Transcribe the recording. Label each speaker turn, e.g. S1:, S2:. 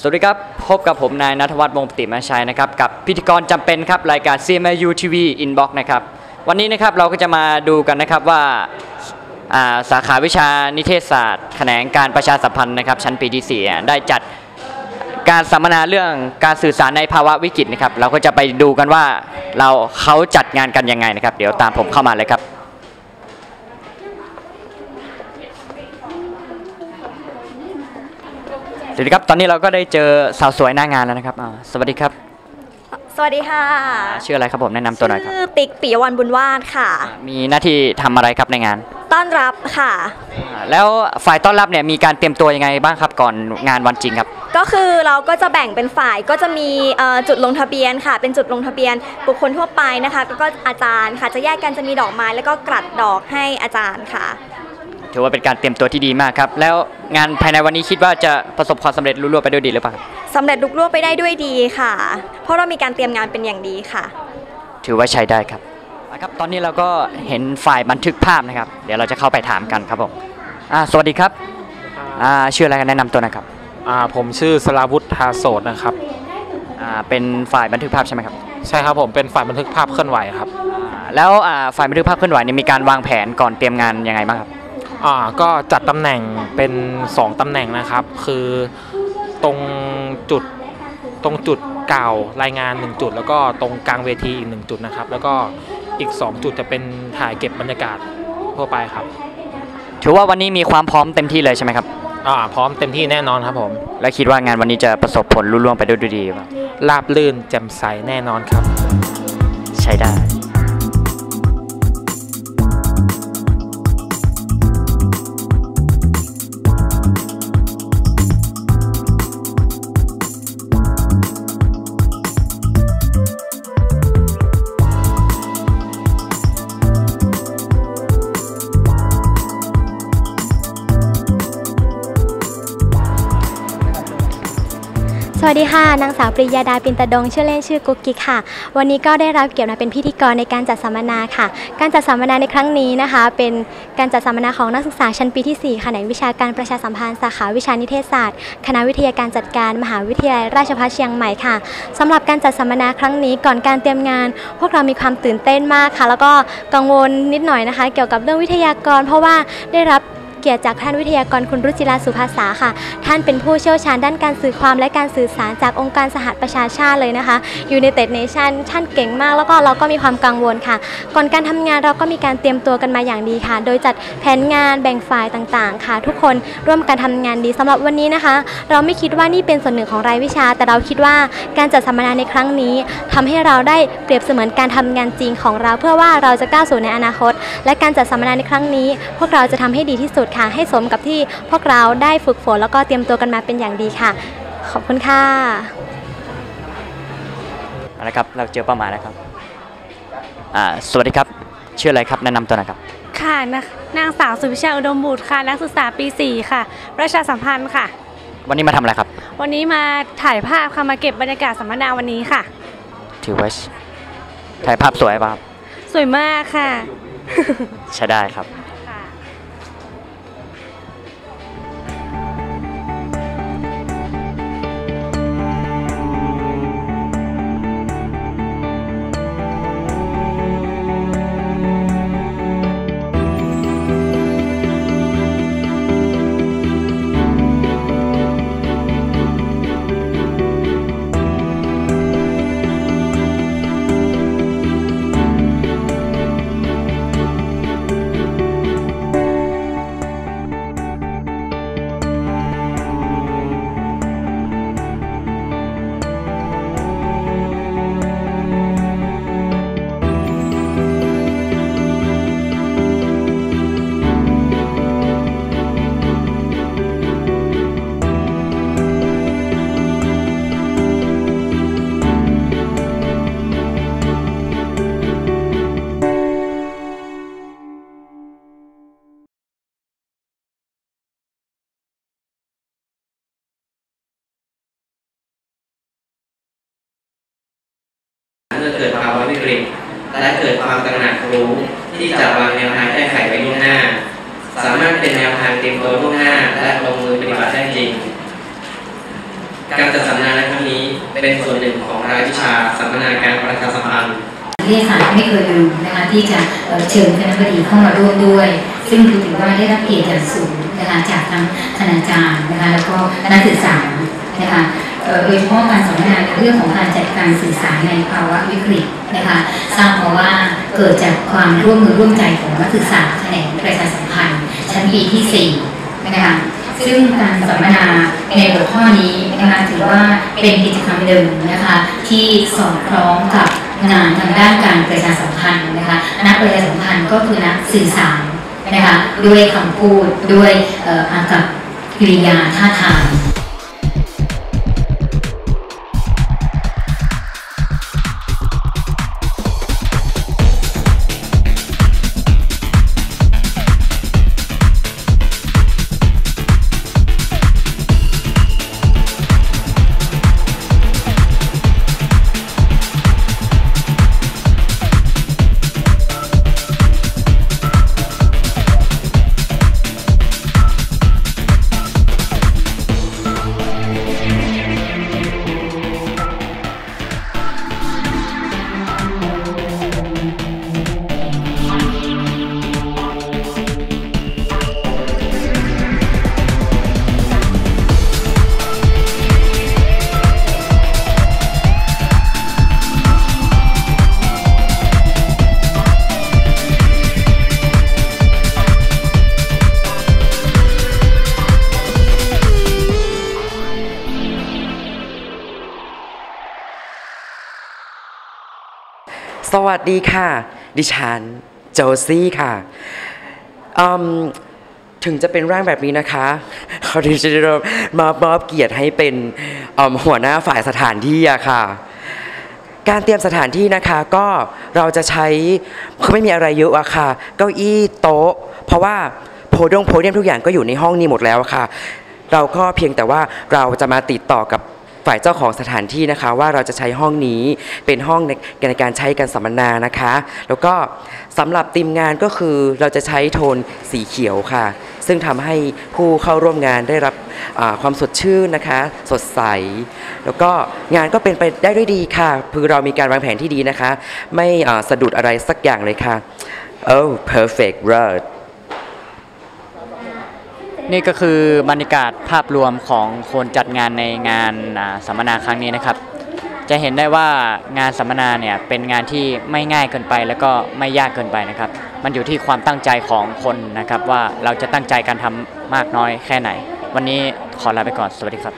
S1: สวัสดีครับ พบกับผมนายนัทวัฒน์วงศ์ปติมาชัยนะครับ กับพิธีกรจำเป็นครับ รายการ CMU TV Inbox นะครับ วันนี้นะครับเราก็จะมาดูกันนะครับว่าาสาขาวิชานิเทศศาสตร์แขนงการประชาสัมพันธ์นะครับ ชั้นปีที่สี่ได้จัดการสัมมนาเรื่องการสื่อสารในภาวะวิกฤตนะครับ เราก็จะไปดูกันว่าเราเขาจัดงานกันยังไงนะครับ เดี๋ยวตามผมเข้ามาเลยครับ สวัสดีครับ ตอนนี้เราก็ได้เจอสาวสวยหน้างานแล้วนะครับอ่าสวัสดีครับ
S2: สวัสดีค่ะ
S1: ชื่ออะไรครับผมแนะนำตัวหน่อยครับ
S2: ชื่อติ๊กปิยวันบุญวาดค่ะ
S1: มีหน้าที่ทำอะไรครับในงาน
S2: ต้อนรับค่ะ
S1: อ่าแล้วฝ่ายต้อนรับเนี่ยมีการเตรียมตัวยังไงบ้างครับก่อนงานวันจริงครับ
S2: ก็คือเราก็จะแบ่งเป็นฝ่ายก็จะมีเอ่อจุดลงทะเบียนค่ะ เป็นจุดลงทะเบียนบุคคลทั่วไปนะคะแล้วก็อาจารย์ค่ะ จะแยกกันจะมีดอกไม้แล้วก็กลัดดอกให้อาจารย์ค่ะ
S1: ถือว่าเป็นการเตรียมตัวที่ดีมากครับ แล้วงานภายในวันนี้คิดว่าจะประสบความสำเร็จรุ่งเรืองไปด้วยดีหรือเปล่าครับ
S2: สำเร็จลุกล่วงไปได้ด้วยดีค่ะ เพราะเรามีการเตรียมงานเป็นอย่างดีค่ะ
S1: ถือว่าใช้ได้ครับนะครับ ตอนนี้เราก็เห็นฝ่ายบันทึกภาพนะครับ เดี๋ยวเราจะเข้าไปถามกันครับผมอ่าสวัสดีครับอ่าชื่ออะไรกันแนะนำตัวหนะครับ
S3: อ่าผมชื่อสลาวุฒิทาโสดนะครับ
S1: อ่าเป็นฝ่ายบันทึกภาพใช่ไหมครับ
S3: ใช่ครับผมเป็นฝ่ายบันทึกภาพเคลื่อนไหวครับ
S1: อ่าแล้วอ่าฝ่ายบันทึกภาพเคลื่อนไหวเนี่ยมีการวางแผนก่อนเตรียมงานยังไงบ้างครับ
S3: อ่าก็จัดตำแหน่งเป็น 2ตำแหน่งนะครับ คือตรงจุดตรงจุดกล่าวรายงาน 1 จุด แล้วก็ตรงกลางเวทีอีก 1 จุดนะครับ แล้วก็อีก 2 จุดจะเป็นถ่ายเก็บบรรยากาศทั่วไปครับ
S1: ถือว่าวันนี้มีความพร้อมเต็มที่เลยใช่ไหมครับ
S3: อ่าพร้อมเต็มที่แน่นอนครับผม
S1: และคิดว่างานวันนี้จะประสบผลรุ่งเรืองไปด้วยดีหรือเปล่า
S3: ราบลื่นแจ่มใสแน่นอนครับ
S1: ใช้ได้
S4: วัสดีค่ะ นางสาวปริยาดาปินตะดง ชื่อเล่นชื่อกุ๊กกิ๊กค่ะ วันนี้ก็ได้รับเกียรติมาเป็นพิธีกรในการจัดสัมมนาค่ะ การจัดสัมมนาในครั้งนี้นะคะ เป็นการจัดสัมมนาของนักศึกษาชั้นปีที่4แขนวิชาการประชาสัมพันธ์สาขาวิชานิเทศศาสตร์ คณะวิทยาการจัดการมหาวิทยาลัยราชภัฏเชียงใหม่ค่ะสำหรับการจัดสัมมนาครั้งนี้ก่อนการเตรียมงาน พวกเรามีความตื่นเต้นมากค่ะ แล้วก็กังวลนิดหน่อยนะคะ เกี่ยวกับเรื่องวิทยากร เพราะว่าได้รับ เกียรติจากท่านวิทยากรคุณรุจิราสุภาษาค่ะ ท่านเป็นผู้เชี่ยวชาญด้านการสื่อความและการสื่อสารจากองค์การสหประชาชาติเลยนะคะ United Nation ท่านเก่งมากแล้วก็เราก็มีความกังวลค่ะ ก่อนการทำงานเราก็มีการเตรียมตัวกันมาอย่างดีค่ะ โดยจัดแผนงานแบ่งฝ่ายต่างๆ ค่ะ ทุกคนร่วมกันทำงานดีสำหรับวันนี้นะคะ เราไม่คิดว่านี่เป็นส่วนหนึ่งของรายวิชา แต่เราคิดว่าการจัดสัมมนาในครั้งนี้ทำให้เราได้เปรียบเสมือนการทำงานจริงของเรา เพื่อว่าเราจะก้าวสู่ในอนาคต และการจัดสัมมนาในครั้งนี้ พวกเราจะทำให้ดีที่สุดค่ะ ให้สมกับที่พวกเราได้ฝึกฝนแล้วก็เตรียมตัวกันมาเป็นอย่างดีค่ะ ขอบคุณค่ะ
S1: เอาละครับเราเจอเป้าหมายแล้วครับอ่าสวัสดีครับชื่ออะไรครับแนะนำตัวหน่อยครับ
S5: ค่ะนะนางสาวสุวิชาอุดมบุตรค่ะ นักศึกษาปี 4 ค่ะ ประชาสัมพันธ์ค่ะ
S1: วันนี้มาทำอะไรครับ
S5: วันนี้มาถ่ายภาพค่ะมาเก็บบรรยากาศสัมมนาวันนี้ค่ะ
S1: ถือว่าถ่ายภาพสวยป่ะครับ
S5: สวยมากค่ะ
S1: ใช้ได้ครับ
S6: เกิดภาวะวิกฤต และเกิดความตระหนักรู้ที่จะวางแนวทางแก้ไขไว้ล่วงหน้า สามารถเป็นแนวทางเตรียมตัวล่วงหน้า และลงมือปฏิบัติได้จริง การจัดสัมมนาในครั้งนี้เป็นส่วนหนึ่งของรายวิชาสัมมนาการประชาสัมพันธ์
S7: วิทยาศาสตร์ไม่เคยลืมนะคะที่จะเเชิญคณะบดีเข้ามาร่วมด้วย ซึ่งถือว่าได้รับเกียรติอย่างสูงนะคะจากทั้งคณาจารย์นะคะแล้วก็นักศึกษานะคะ โดยเฉพาะการสัมมนานเรื่องของการจัดการสื่อสารในภาวะวิกฤตนะคะทราบมาว่าเกิดจากความร่วมมือร่วมใจของนักศึกษาแขนงประชาสัมพันธ์ชั้นปีที่4นะคะซึ่งการสัมมนาในหัวข้อนี้นะคะถือว่าเป็นกิจกรรมหนึ่งนะคะที่สอดคล้องกับงานทางด้านการประชาสัมพันธ์นะคะนักประชาสัมพันธ์ก็คือนักสื่อสารนะคะด้วยคำพูดด้วยเอ่ออากับกิริยาท่าทาง
S8: สวัสดีค่ะ ดิฉันโจซี่ค่ะ ถึงจะเป็นร่างแบบนี้นะคะเขาที่จะมามอบเกียรติให้เป็นหัวหน้าฝ่ายสถานที่อะค่ะ การเตรียมสถานที่นะคะก็เราจะใช้คือไม่มีอะไรเยอะอะค่ะ เก้าอี้โต๊ะ เพราะว่าโพดงโพเดียมทุกอย่างก็อยู่ในห้องนี้หมดแล้วค่ะ เราก็เพียงแต่ว่าเราจะมาติดต่อกับ ฝ่ายเจ้าของสถานที่นะคะ ว่าเราจะใช้ห้องนี้เป็นห้องในในการใช้การสัมมนานะคะ แล้วก็สำหรับทีมงานก็คือเราจะใช้โทนสีเขียวค่ะ ซึ่งทำให้ผู้เข้าร่วมงานได้รับความสดชื่นนะคะ สดใส แล้วก็งานก็เป็นไปได้ด้วยดีค่ะคือเรามีการวางแผนที่ดีนะคะ ไม่สะดุดอะไรสักอย่างเลยค่ะ oh perfect right
S1: นี่ก็คือบรรยากาศภาพรวมของคนจัดงานในงานสัมมนาครั้งนี้นะครับ จะเห็นได้ว่างานสัมมนาเนี่ยเป็นงานที่ไม่ง่ายเกินไป แล้วก็ไม่ยากเกินไปนะครับ มันอยู่ที่ความตั้งใจของคนนะครับ ว่าเราจะตั้งใจการทำมากน้อยแค่ไหน วันนี้ขอลาไปก่อนสวัสดีครับ